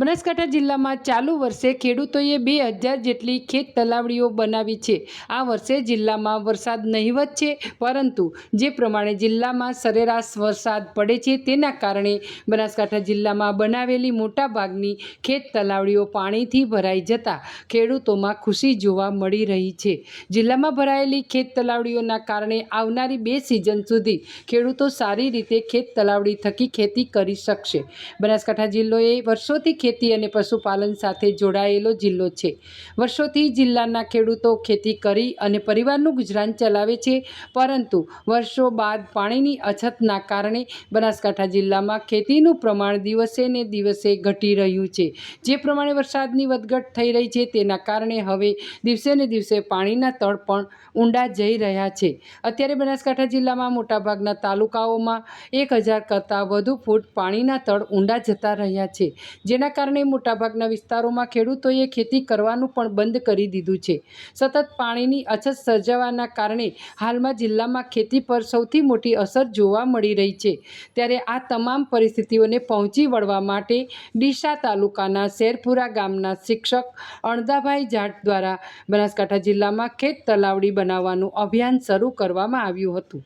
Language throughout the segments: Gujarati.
બનાસકાંઠા જિલ્લામાં ચાલુ વર્ષે ખેડૂતોએ બે હજાર જેટલી ખેત તલાવડીઓ બનાવી છે. આ વર્ષે જિલ્લામાં વરસાદ નહીવત છે, પરંતુ જે પ્રમાણે જિલ્લામાં સરેરાશ વરસાદ પડે છે તેના કારણે બનાસકાંઠા જિલ્લામાં બનાવેલી મોટાભાગની ખેત તલાવડીઓ પાણીથી ભરાઈ જતા ખેડૂતોમાં ખુશી જોવા મળી રહી છે. જિલ્લામાં ભરાયેલી ખેત તલાવડીઓના કારણે આવનારી બે સિઝન સુધી ખેડૂતો સારી રીતે ખેત તલાવડી થકી ખેતી કરી શકશે. બનાસકાંઠા જિલ્લોએ વર્ષોથી ખેતી અને પશુપાલન સાથે જોડાયેલો જિલ્લો છે. વર્ષોથી જિલ્લાના ખેડૂતો ખેતી કરી અને પરિવારનું ગુજરાન ચલાવે છે, પરંતુ વર્ષો બાદ પાણીની અછતના કારણે બનાસકાંઠા જિલ્લામાં ખેતીનું પ્રમાણ દિવસે ને દિવસે ઘટી રહ્યું છે. જે પ્રમાણે વરસાદની વધઘટ થઈ રહી છે, તેના કારણે હવે દિવસે ને દિવસે પાણીના તળ પણ ઊંડા જઈ રહ્યા છે. અત્યારે બનાસકાંઠા જિલ્લામાં મોટાભાગના તાલુકાઓમાં એક હજાર કરતાં વધુ ફૂટ પાણીના તળ ઊંડા જતા રહ્યા છે, જેના કારણે મોટાભાગના વિસ્તારોમાં ખેડૂતોએ ખેતી કરવાનું પણ બંધ કરી દીધું છે. સતત પાણીની અછત સર્જાવાના કારણે હાલમાં જિલ્લામાં ખેતી પર સૌથી મોટી અસર જોવા મળી રહી છે. ત્યારે આ તમામ પરિસ્થિતિઓને પહોંચી વળવા માટે ડીસા તાલુકાના શેરપુરા ગામના શિક્ષક અણદાભાઈ જાટ દ્વારા બનાસકાંઠા જિલ્લામાં ખેત તલાવડી બનાવવાનું અભિયાન શરૂ કરવામાં આવ્યું હતું.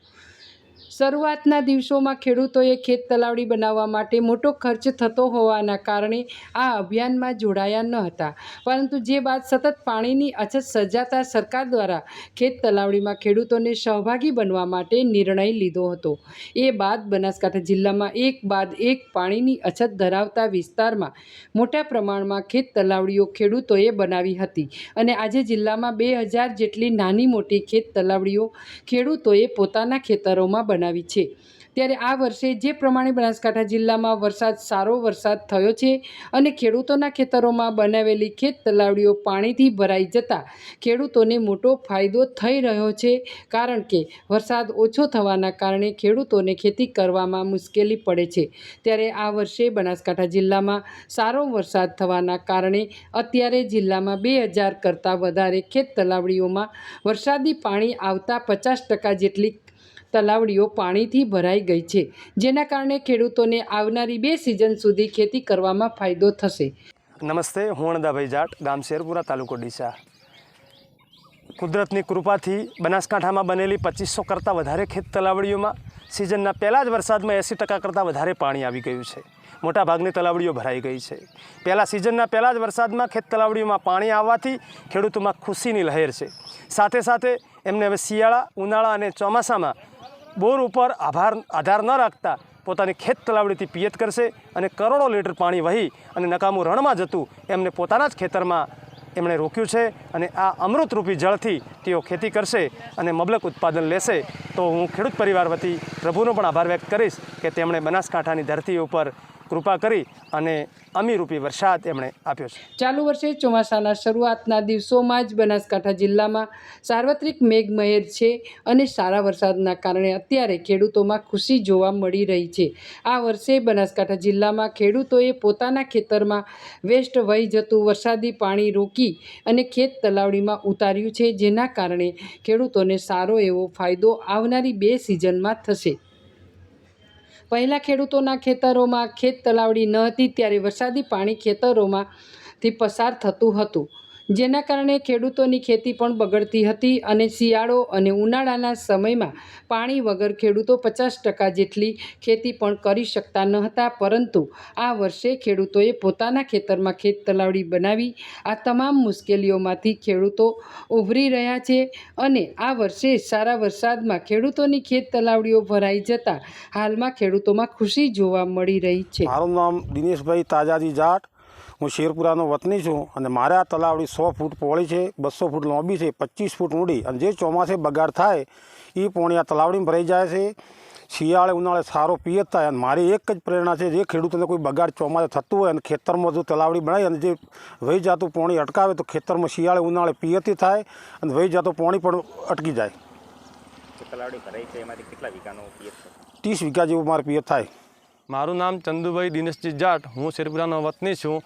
શરૂઆતના દિવસોમાં ખેડૂતોએ ખેત તલાવડી બનાવવા માટે મોટો ખર્ચ થતો હોવાના કારણે આ અભિયાનમાં જોડાયા ન હતા. પરંતુ જે બાદ સતત પાણીની અછત સર્જાતા સરકાર દ્વારા ખેત તલાવડીમાં ખેડૂતોને સહભાગી બનવા માટે નિર્ણય લીધો હતો. એ બાદ બનાસકાંઠા જિલ્લામાં એક બાદ એક પાણીની અછત ધરાવતા વિસ્તારમાં મોટા પ્રમાણમાં ખેત તલાવડીઓ ખેડૂતોએ બનાવી હતી અને આજે જિલ્લામાં બે હજાર જેટલી નાની મોટી ખેત તલાવડીઓ ખેડૂતોએ પોતાના ખેતરોમાં બનાવી છે. ત્યારે આ વર્ષે જે પ્રમાણે બનાસકાંઠા જિલ્લામાં વરસાદ, સારો વરસાદ થયો છે અને ખેડૂતોના ખેતરોમાં બનાવેલી ખેત તલાવડીઓ પાણીથી ભરાઈ જતાં ખેડૂતોને મોટો ફાયદો થઈ રહ્યો છે, કારણ કે વરસાદ ઓછો થવાના કારણે ખેડૂતોને ખેતી કરવામાં મુશ્કેલી પડે છે. ત્યારે આ વર્ષે બનાસકાંઠા જિલ્લામાં સારો વરસાદ થવાના કારણે અત્યારે જિલ્લામાં બે હજાર કરતાં વધારે ખેત તલાવડીઓમાં વરસાદી પાણી આવતા પચાસ ટકા જેટલી તલાવડીઓ પાણીથી ભરાઈ ગઈ છે, જેના કારણે ખેડૂતોને આવનારી બે સિઝન સુધી ખેતી કરવામાં ફાયદો થશે. નમસ્તે, હું અણદાભાઈ જાટ, ગામ શેરપુરા, તાલુકો ડીસા. કુદરતની કૃપાથી બનાસકાંઠામાં બનેલી પચીસો કરતાં વધારે ખેત તલાવડીઓમાં સિઝનના પહેલાં જ વરસાદમાં એંસી ટકા કરતાં વધારે પાણી આવી ગયું છે. મોટાભાગની તલાવડીઓ ભરાઈ ગઈ છે. પહેલાં સિઝનના પહેલાં જ વરસાદમાં ખેત તલાવડીઓમાં પાણી આવવાથી ખેડૂતોમાં ખુશીની લહેર છે. સાથે સાથે એમને હવે શિયાળા, ઉનાળા અને ચોમાસામાં બોર ઉપર આભાર, આધાર ન રાખતા પોતાની ખેત તલાવડીથી પિયત કરશે અને કરોડો લીટર પાણી વહી અને નકામું રણમાં જતું એમને પોતાના જ ખેતરમાં એમણે રોક્યું છે અને આ અમૃતરૂપી જળથી તેઓ ખેતી કરશે અને મબલક ઉત્પાદન લેશે. તો હું ખેડૂત પરિવાર વતી પ્રભુનો પણ આભાર વ્યક્ત કરીશ કે તેમણે બનાસકાંઠાની ધરતી ઉપર કૃપા કરી અને અમીરૂપી વરસાદ એમણે આપ્યો છે. ચાલુ વર્ષે ચોમાસાના શરૂઆતના દિવસોમાં જ બનાસકાંઠા જિલ્લામાં સાર્વત્રિક મેઘમહેર છે અને સારા વરસાદના કારણે અત્યારે ખેડૂતોમાં ખુશી જોવા મળી રહી છે. આ વર્ષે બનાસકાંઠા જિલ્લામાં ખેડૂતોએ પોતાના ખેતરમાં વેસ્ટ વહી જતું વરસાદી પાણી રોકી અને ખેત તલાવડીમાં ઉતાર્યું છે, જેના કારણે ખેડૂતોને સારો એવો ફાયદો આવનારી બે સિઝનમાં થશે. પહેલાં ખેડૂતોના ખેતરોમાં ખેત તલાવડી ન હતી ત્યારે વરસાદી પાણી ખેતરોમાંથી પસાર થતું હતું. જેના કારણે ખેડૂતોની ખેતી પણ બગડતી હતી અને શિયાળો અને ઉનાળાના સમયમાં પાણી વગર ખેડૂતો પચાસ ટકા જેટલી ખેતી પણ કરી શકતા ન હતા. પરંતુ આ વર્ષે ખેડૂતોએ પોતાના ખેતરમાં ખેત તલાવડી બનાવી. આ તમામ મુશ્કેલીઓમાંથી ખેડૂતો ઉભરી રહ્યા છે અને આ વર્ષે સારા વરસાદમાં ખેડૂતોની ખેત તલાવડીઓ ભરાઈ જતાં હાલમાં ખેડૂતોમાં ખુશી જોવા મળી રહી છે. મારું નામ દિનેશભાઈ તાજાજી જાટ. હું શેરપુરાનો વતની છું અને મારે આ તલાવડી સો ફૂટ પહોળી છે બસો ફૂટ લાંબી છે પચીસ ફૂટ ઊંડી. અને જે ચોમાસે બગાડ થાય એ પોણી આ તલાવડીમાં ભરાઈ જાય છે. શિયાળે ઉનાળે સારો પિયત થાય અને મારી એક જ પ્રેરણા છે જે ખેડૂતોને કોઈ બગાડ ચોમાસે થતું હોય અને ખેતરમાં જો તલાવડી બનાવી અને જે વહી જતું પોણી અટકાવે તો ખેતરમાં શિયાળે ઉનાળે પિયતી થાય અને વહી જતું પોણી પણ અટકી જાય. તલાવડી ભરાઈ છે એમાંથી કેટલા વીઘાનો પિયત ત્રીસ વીઘા જેવું મારે પિયત થાય. મારું નામ ચંદુભાઈ દિનેશજી જાટ. હું શેરપુરાનો વતની છું.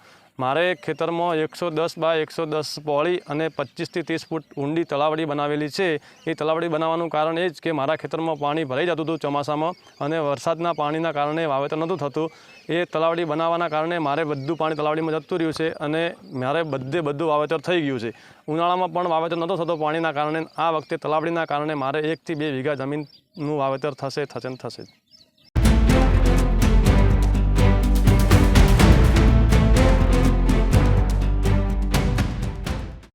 મારે ખેતરમાં એકસો દસ બાય એકસો દસ પોળી અને પચીસથી ત્રીસ ફૂટ ઊંડી તલાવડી બનાવેલી છે. એ તલાવડી બનાવવાનું કારણ એ જ કે મારા ખેતરમાં પાણી ભરાઈ જતું હતું ચોમાસામાં અને વરસાદના પાણીના કારણે વાવેતર નહોતું થતું. એ તલાવડી બનાવવાના કારણે મારે બધું પાણી તલાવડીમાં જતું રહ્યું છે અને મારે બધે બધું વાવેતર થઈ ગયું છે. ઉનાળામાં પણ વાવેતર નહોતો થતો પાણીના કારણે આ વખતે તલાવડીના કારણે મારે એકથી બે વીઘા જમીનનું વાવેતર થશે થશે ને થશે.